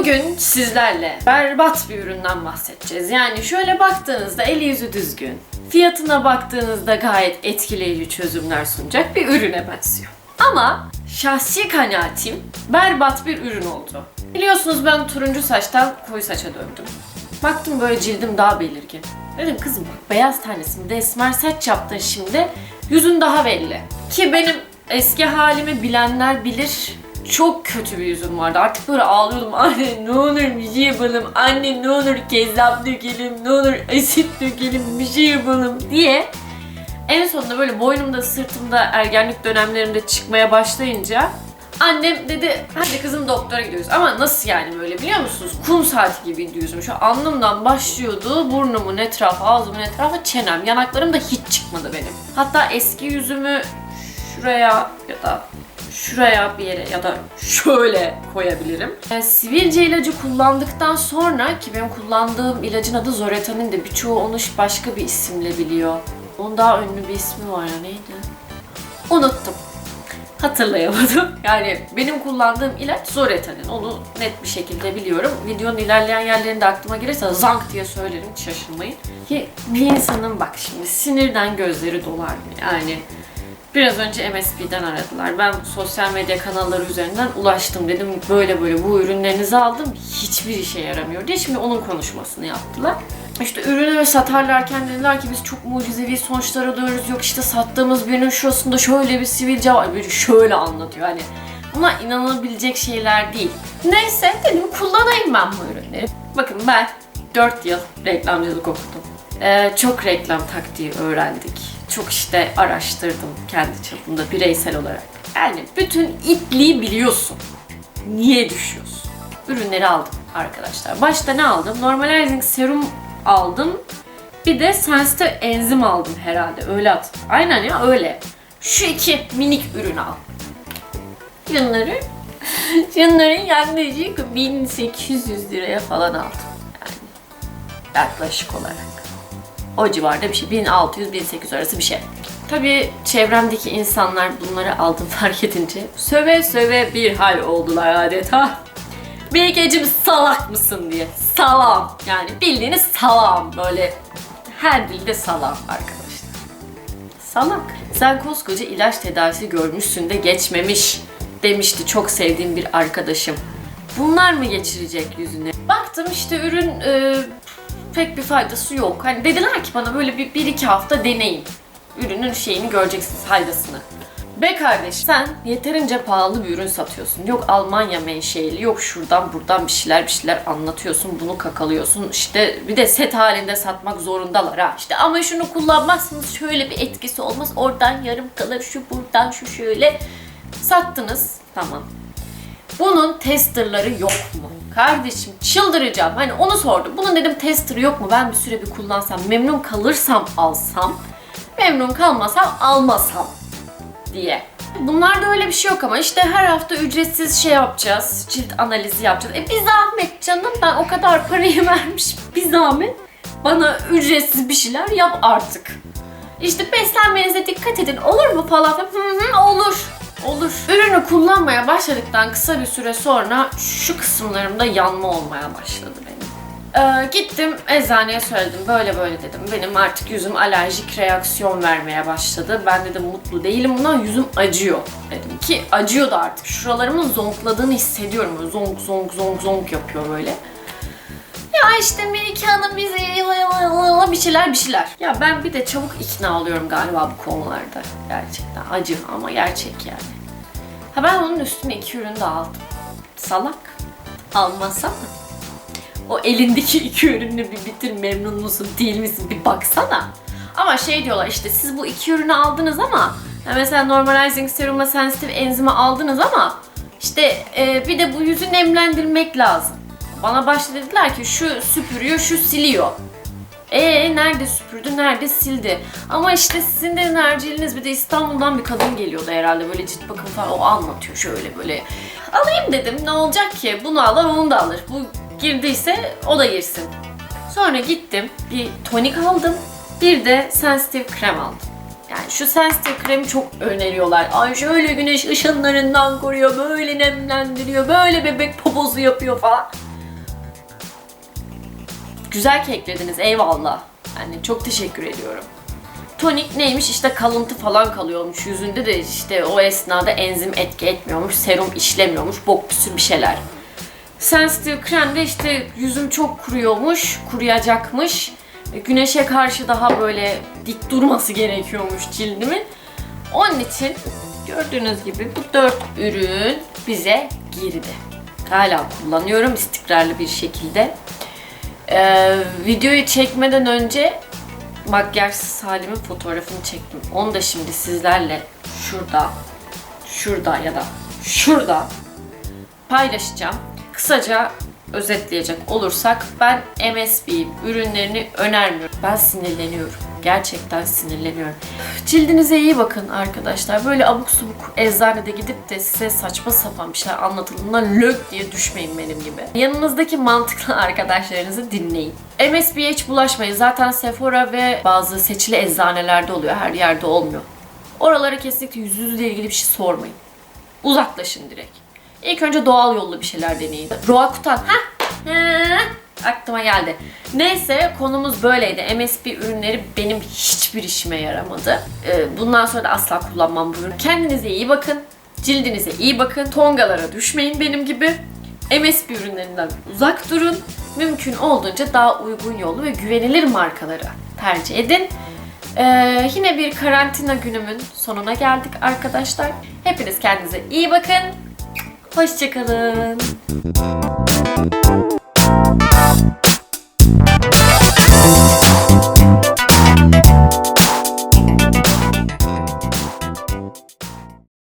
Bugün sizlerle berbat bir üründen bahsedeceğiz. Yani şöyle baktığınızda eli yüzü düzgün, fiyatına baktığınızda gayet etkileyici çözümler sunacak bir ürüne benziyor. Ama şahsi kanaatim berbat bir ürün oldu. Biliyorsunuz ben turuncu saçtan koyu saça döndüm. Baktım böyle cildim daha belirgin. Dedim kızım bak beyaz tanesini de esmer saç yaptın şimdi. Yüzün daha belli. Ki benim eski halimi bilenler bilir. Çok kötü bir yüzüm vardı. Artık böyle ağlıyordum. Anne ne olur bir şey yapalım. Anne ne olur kezzap dökelim. Ne olur asit dökelim. Bir şey yapalım diye. En sonunda böyle boynumda sırtımda ergenlik dönemlerimde çıkmaya başlayınca Annem dedi hadi kızım doktora gidiyoruz. Ama nasıl yani böyle biliyor musunuz? Kum saati gibiydi yüzüm. Şu alnımdan başlıyordu. Burnumun etrafı, ağzımın etrafı, çenem. Yanaklarım da hiç çıkmadı benim. Hatta eski yüzümü şuraya ya da şuraya bir yere ya da şöyle koyabilirim. Yani sivilce ilacı kullandıktan sonra ki benim kullandığım ilacın adı Zoretanin de birçoğu onu başka bir isimle biliyor. Onun daha ünlü bir ismi var ya neydi? Unuttum hatırlayamadım. Yani benim kullandığım ilaç Zoretanin. Onu net bir şekilde biliyorum. Videonun ilerleyen yerlerinde aklıma gelirse zank diye söylerim hiç şaşırmayın. Ki bir insanın bak şimdi sinirden gözleri dolar? Yani Biraz önce MSP'den aradılar. Ben sosyal medya kanalları üzerinden ulaştım. Dedim böyle böyle bu ürünlerinizi aldım. Hiçbir işe yaramıyor diye. Şimdi onun konuşmasını yaptılar. İşte ürünü satarlarken dediler ki biz çok mucizevi sonuçlar alıyoruz. Yok işte sattığımız birinin şurasında şöyle bir sivilce var. Biri şöyle anlatıyor. Hani buna inanılabilecek şeyler değil. Neyse dedim kullanayım ben bu ürünleri. Bakın ben 4 yıl reklamcılık okudum. Ee, çok reklam taktiği öğrendik. Çok işte araştırdım kendi çapımda bireysel olarak. Yani bütün ipliği biliyorsun. Niye düşüyorsun? Ürünleri aldım arkadaşlar. Başta ne aldım? Normalizing serum aldım. Bir de sensitive enzim aldım herhalde. Öyle at. Aynen ya öyle. Şu iki minik ürün al. Şunları Şunların yaklaşık 1800 liraya falan aldım. Yani yaklaşık olarak. O civarda bir şey. 1600-1800 arası bir şey. Tabii çevremdeki insanlar bunları aldım fark edince söve söve bir hal oldular adeta. Bilgecim salak mısın diye. Salam. Yani bildiğiniz salam. Böyle her dilde salam arkadaşlar. Salak. Sen koskoca ilaç tedavisi görmüşsün de geçmemiş demişti çok sevdiğim bir arkadaşım. Bunlar mı geçirecek yüzüne? Baktım işte ürün e, pek bir faydası yok. Hani dediler ki bana böyle bir, bir iki hafta deneyin. Ürünün şeyini göreceksiniz faydasını. Be kardeş sen yeterince pahalı bir ürün satıyorsun. Yok Almanya menşeli, yok şuradan buradan bir şeyler bir şeyler anlatıyorsun. Bunu kakalıyorsun. İşte bir de set halinde satmak zorundalar ha. İşte ama şunu kullanmazsınız şöyle bir etkisi olmaz. Oradan yarım kalır, şu buradan şu şöyle. Sattınız. Tamam. Bunun testerları yok mu? Kardeşim çıldıracağım. Hani onu sordum. Bunun dedim testerı yok mu? Ben bir süre bir kullansam, memnun kalırsam alsam, memnun kalmasam almasam diye. Bunlarda öyle bir şey yok ama işte her hafta ücretsiz şey yapacağız. Cilt analizi yapacağız. E bir zahmet canım ben o kadar parayı vermiş. Bir zahmet bana ücretsiz bir şeyler yap artık. İşte beslenmenize dikkat edin olur mu falan. Hı hı olur. Olur. Ürünü kullanmaya başladıktan kısa bir süre sonra şu kısımlarımda yanma olmaya başladı benim. Ee, gittim eczaneye söyledim böyle böyle dedim. Benim artık yüzüm alerjik reaksiyon vermeye başladı. Ben dedim mutlu değilim bundan yüzüm acıyor dedim ki acıyor da artık. Şuralarımın zonkladığını hissediyorum. Böyle zonk zonk zonk zonk yapıyor böyle. Ya işte Melike Hanım bize bir şeyler bir şeyler. Ya ben bir de çabuk ikna oluyorum galiba bu konularda. Gerçekten acı ama gerçek yani. Ha ben onun üstüne iki ürün de aldım. Salak. Almasana. O elindeki iki ürünü bir bitir memnun musun değil misin bir baksana. Ama şey diyorlar işte siz bu iki ürünü aldınız ama ya mesela normalizing serumla sensitive enzimi aldınız ama işte e, bir de bu yüzü nemlendirmek lazım. Bana başta dediler ki şu süpürüyor, şu siliyor. E nerede süpürdü, nerede sildi? Ama işte sizin de enerjiniz bir de İstanbul'dan bir kadın geliyordu herhalde böyle cilt bakımı falan o anlatıyor şöyle böyle. Alayım dedim ne olacak ki? Bunu alır onu da alır. Bu girdiyse o da girsin. Sonra gittim bir tonik aldım. Bir de sensitive krem aldım. Yani şu sensitive kremi çok öneriyorlar. Ay şöyle güneş ışınlarından koruyor, böyle nemlendiriyor, böyle bebek popozu yapıyor falan. Güzel ki eklediniz eyvallah. Yani çok teşekkür ediyorum. Tonik neymiş işte kalıntı falan kalıyormuş yüzünde de işte o esnada enzim etki etmiyormuş, serum işlemiyormuş, bok püsür bir şeyler. Sensitive kremde işte yüzüm çok kuruyormuş, kuruyacakmış. E, Güneşe karşı daha böyle dik durması gerekiyormuş cildimin. Onun için gördüğünüz gibi bu dört ürün bize girdi. Hala kullanıyorum istikrarlı bir şekilde. Ee, videoyu çekmeden önce makyajsız halimin fotoğrafını çektim. Onu da şimdi sizlerle şurada, şurada ya da şurada paylaşacağım. Kısaca özetleyecek olursak ben MSB ürünlerini önermiyorum. Ben sinirleniyorum. Gerçekten sinirleniyorum. Cildinize iyi bakın arkadaşlar. Böyle abuk subuk eczanede gidip de size saçma sapan bir şeyler anlatıldığında lök diye düşmeyin benim gibi. Yanınızdaki mantıklı arkadaşlarınızı dinleyin. MSB'ye hiç bulaşmayın. Zaten Sephora ve bazı seçili eczanelerde oluyor. Her yerde olmuyor. Oralara kesinlikle yüzünüzle ilgili bir şey sormayın. Uzaklaşın direkt. İlk önce doğal yollu bir şeyler deneyin. Roakutan. Hah. Aklıma geldi. Neyse konumuz böyleydi. MSP ürünleri benim hiçbir işime yaramadı. Ee, Bundan sonra da asla kullanmam bu ürünü. Kendinize iyi bakın. Cildinize iyi bakın. Tongalara düşmeyin benim gibi. MSP ürünlerinden uzak durun. Mümkün olduğunca daha uygun yollu ve güvenilir markaları tercih edin. Ee, yine bir karantina günümün sonuna geldik arkadaşlar. Hepiniz kendinize iyi bakın. Hoşçakalın.